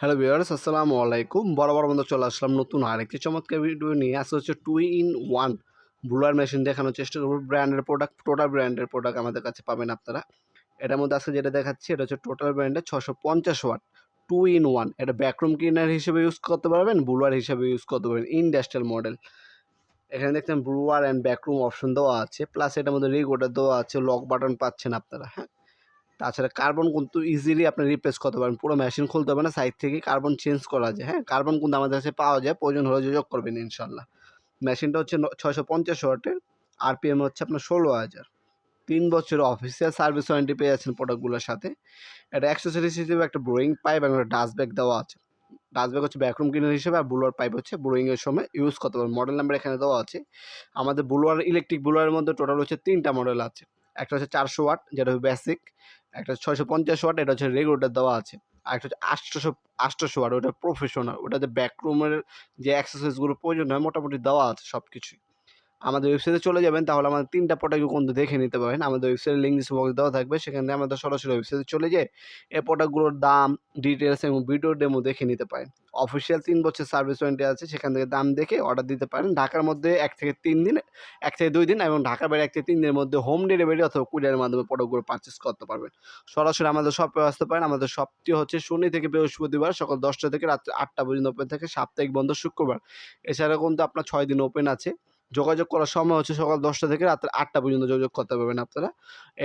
Hello viewers, আসসালামু আলাইকুম। বরাবর বন্ধু চলে আসলাম নতুন আরেকটি চমৎকার ভিডিও নিয়ে। আসা হচ্ছে two in one blower machine দেখানোর চেষ্টা করব। ব্র্যান্ডের প্রোডাক্ট টোটাল ব্র্যান্ডের প্রোডাক্ট আমাদের কাছে পাবেন আপনারা। এটার মধ্যে আজকে যেটা দেখাচ্ছি, এটা হচ্ছে টোটাল ব্র্যান্ডের ছশো পঞ্চাশ ওয়াট টু ইন ওয়ান এটা ব্যাকরুম ক্লিনার হিসেবে ইউজ করতে পারবেন ব্লুয়ার হিসেবে ইউজ করতে পারবেন ইন্ডাস্ট্রিয়াল মডেল এখানে দেখছেন ব্লুয়ার অ্যান্ড ব্যাকরুম অপশন দেওয়া আছে। প্লাস এটার মধ্যে রিগোটার দেওয়া আছে লক বাটন পাচ্ছেন আপনারা হ্যাঁ? তাছাড়া কার্বন কিন্তু ইজিলি আপনি রিপ্লেস করতে পারেন। পুরো মেশিন খুলতে হবে না সাইড থেকে কার্বন চেঞ্জ করা যায় হ্যাঁ? কার্বন কিন্তু আমাদের কাছে পাওয়া যায়, প্রয়োজন হলে যোগাযোগ করবেন ইনশাল্লাহ। মেশিনটা হচ্ছে ছয়শো পঞ্চাশ ওয়াটের আরপিএম হচ্ছে আপনার ষোলো হাজার। তিন বছর অফিসিয়াল সার্ভিস ওয়ারেন্টি পেয়ে যাচ্ছেন প্রোডাক্টগুলোর সাথে। এটা অ্যাক্সেসরিজ হিসেবে একটা ব্রোয়িং পাইপ এবং একটা ডাস্ট ব্যাগ দেওয়া আছে। ডাস্ট ব্যাগ হচ্ছে ব্যাকরুম ক্লিনার হিসেবে, আর ব্লুয়ার পাইপ হচ্ছে ব্রোয়িংয়ের সময় ইউজ করতে পারেন মডেল নাম্বার এখানে দেওয়া আছে। আমাদের ব্লুয়ার ইলেকট্রিক বুলোয়ারের মধ্যে টোটাল হচ্ছে তিনটা মডেল আছে। একটা হচ্ছে চারশো ওয়াট, যেটা হচ্ছে বেসিক একটা ছয়শো পঞ্চাশ ওয়াট, এটা হচ্ছে রেগুলেটার দেওয়া আছে, আর একটা হচ্ছে আটশোশো আটশোশো ওয়াট, ওটা প্রফেশনাল ওটাতে ব্যাকরুমের যে অ্যাক্সেসরিজগুলো প্রয়োজন হয়, মোটামুটি দেওয়া আছে সব কিছুই আমাদের ওয়েবসাইটে চলে যাবেন, তাহলে আমাদের তিনটা প্রোডাক্ট কিন্তু দেখে নিতে পারেন। আমাদের ওয়েবসাইটের লিঙ্ক ডিসক্রিপশন দেওয়া থাকবে, সেখানে আমাদের সরাসরি ওয়েবসাইটে চলে যেয়ে এই প্রোডাক্টগুলোর দাম ডিটেলস এবং ভিডিও ডেমো দেখে নিতে পারেন। অফিসিয়াল তিন বছর সার্ভিস ওয়ারেন্টি আছে, সেখান থেকে দাম দেখে অর্ডার দিতে পারেন। ঢাকার মধ্যে এক থেকে তিন দিন, এক থেকে দুই দিন এবং ঢাকার বাইরে এক থেকে তিন দিনের মধ্যে হোম ডেলিভারি অথবা কুরিয়ারের মাধ্যমে প্রোডাক্টগুলো পারচেস করতে পারবেন। সরাসরি আমাদের শপে আসতে পারেন। আমাদের শপটি হচ্ছে শনি থেকে বৃহস্পতিবার সকাল দশটা থেকে রাত্রে আটটা পর্যন্ত ওপেন থাকে। সাপ্তাহিক বন্ধ শুক্রবার। এছাড়া কিন্তু আপনার ছয় দিন ওপেন আছে। যোগাযোগ করার সময় হচ্ছে সকাল দশটা থেকে রাত্রে আটটা পর্যন্ত যোগাযোগ করতে পারবেন আপনারা।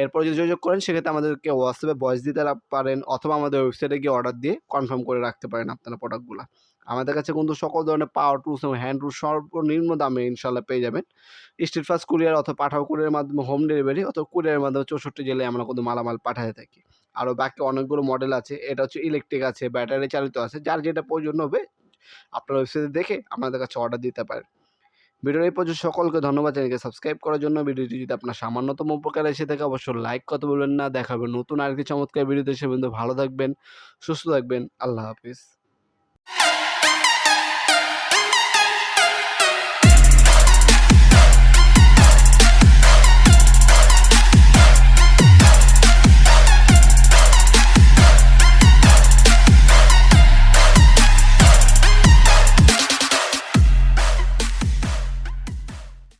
এরপর যদি যোগাযোগ করেন, সেক্ষেত্রে আমাদেরকে হোয়াটসঅ্যাপে ভয়েস দিতে পারেন অথবা আমাদের ওয়েবসাইটে গিয়ে অর্ডার দিয়ে কনফার্ম করে রাখতে পারেন আপনারা প্রোডাক্টগুলো আমাদের কাছে কিন্তু সকল ধরনের পাওয়ার টুলস এবং হ্যান্ড টুলস সর্বনিম্ন দামে ইনশাল্লাহ পেয়ে যাবেন। স্ট্রিট ফাস্ট কুরিয়ার অথবা পাঠাও কুরিয়ারের মাধ্যমে হোম ডেলিভারি অথবা কুরিয়ারের মাধ্যমে চৌষট্টি জেলায় আমরা কিন্তু মালামাল পাঠাতে থাকি। আরও বাকি অনেকগুলো মডেল আছে, এটা হচ্ছে ইলেকট্রিক আছে ব্যাটারি চালিত আছে, যার যেটা প্রয়োজন হবে আপনার ওয়েবসাইটে দেখে আমাদের কাছে অর্ডার দিতে পারেন। ভিডিওর এই পর্যন্ত সকলকে ধন্যবাদ চ্যানেলকে সাবস্ক্রাইব করার জন্য। ভিডিওটি যদি আপনার সামান্যতম উপকার এসে থাকে, অবশ্যই লাইক করতে বলবেন না। দেখাবেন নতুন আরেকটি চমৎকার ভিডিওতে। সে বন্ধু ভালো থাকবেন, সুস্থ থাকবেন। আল্লাহ হাফিজ।